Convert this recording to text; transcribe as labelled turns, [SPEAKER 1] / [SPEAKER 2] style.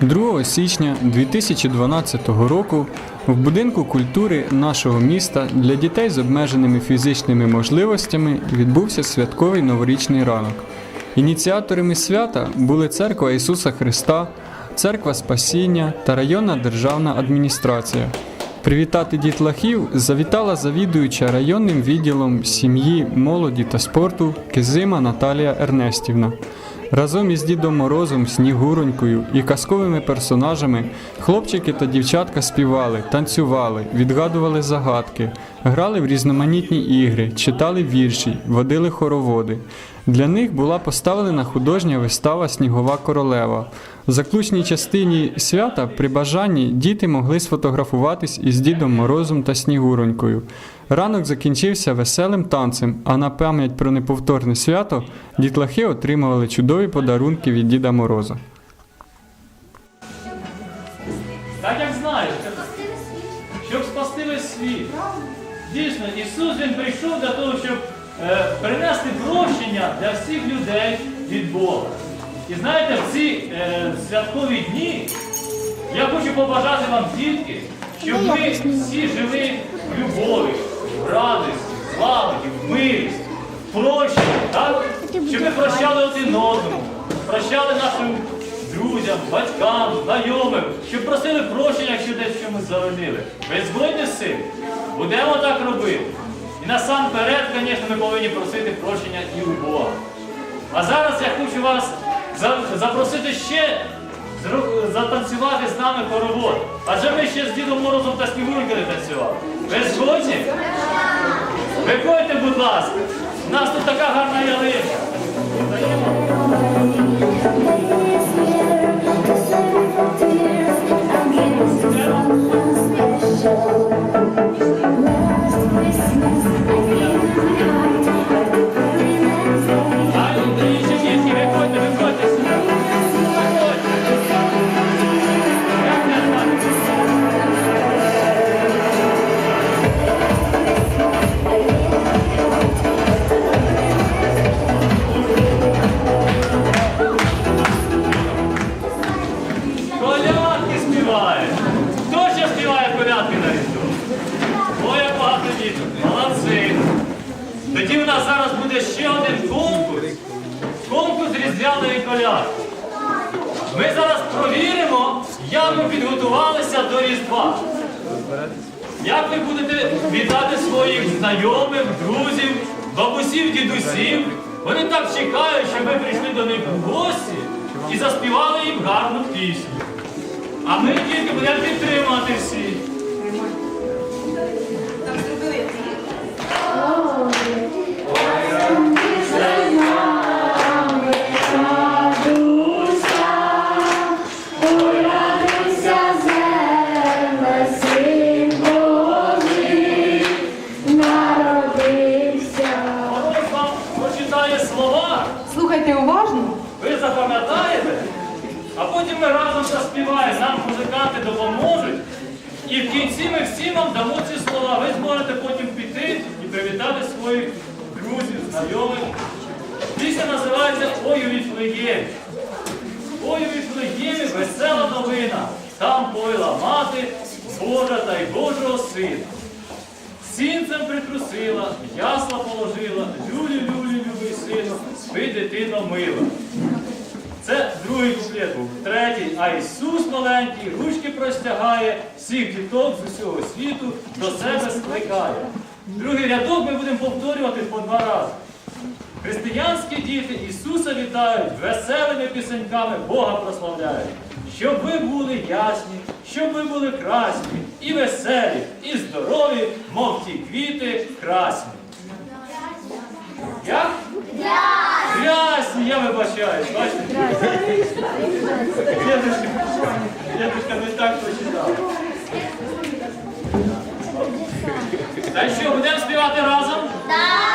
[SPEAKER 1] 2 січня 2012 року в будинку культури нашого міста для дітей з обмеженими фізичними можливостями відбувся святковий новорічний ранок. Ініціаторами свята були Церква Ісуса Христа, Церква Спасіння та районна державна адміністрація. Привітати дітлахів завітала завідуюча районним відділом сім'ї, молоді та спорту Кизима Наталія Ернестівна. Разом із Дідом Морозом, Снігуронькою і казковими персонажами хлопчики та дівчатка співали, танцювали, відгадували загадки, грали в різноманітні ігри, читали вірші, водили хороводи. Для них була поставлена художня вистава Снігова королева. В заключній частині свята при бажанні діти могли сфотографуватись із Дідом Морозом та Снігуронькою. Ранок закінчився веселим танцем, а на пам'ять про неповторне свято дітлахи отримували чудові подарунки від Діда Мороза.
[SPEAKER 2] Так як знаєш, щоб спасти весь світ. Дійсно, Ісус Він прийшов для того, щоб е, принести прощення для всіх людей від Бога. І знаєте, в ці е, святкові дні я хочу побажати вам тільки, щоб ви всі жили в любові, в радості, в злагоді, в мирі, в прощенні, так? Щоб ви прощали один одному, прощали нашим друзям, батькам, знайомим, щоб просили прощення, якщо десь чомусь завинили. Ви згодні з цим? Будемо так робити. І насамперед, звісно, ми повинні просити прощення і у Бога. А зараз я хочу вас запросити ще затанцювати з нами хоровод. Адже ми ще з Дідом Морозом та Снігуркою не танцювали. Ви згодні? Виходьте, будь ласка. У нас тут така гарна ялинка. Нас зараз буде ще один конкурс. Конкурс різдвяної колядки. Ми зараз провіримо, як ви підготувалися до Різдва. Як ви будете вітати своїх знайомих, друзів, бабусів, дідусів. Вони так чекають, щоб ви прийшли до них в гості і заспівали їм гарну пісню. А ми тільки будемо ви запам'ятаєте, а потім ми разом заспіваємо, нам музиканти допоможуть. І в кінці ми всі вам дамо ці слова. Ви зможете потім піти і привітати своїх друзів, знайомих. Пісня називається Ой у Віфлеємі. Ой у весела новина. Там поїла мати Божа та й Божого сина. Сінцем притрусила, ясла положила, люлю, люлю, любий сину, спи дитино мила. Це другий куплет. Третій, а Ісус маленький ручки простягає, всіх діток з усього світу до себе скликає. Другий рядок ми будемо повторювати по два рази. Християнські діти Ісуса вітають, веселими пісеньками Бога прославляють. Щоб ви були ясні, щоб ви були красні, і веселі, і здорові, мов ті квіти красні. Як? Я вибачаюсь, бачите? Дедушка, не так прочитав. Та що, будемо співати разом? Так!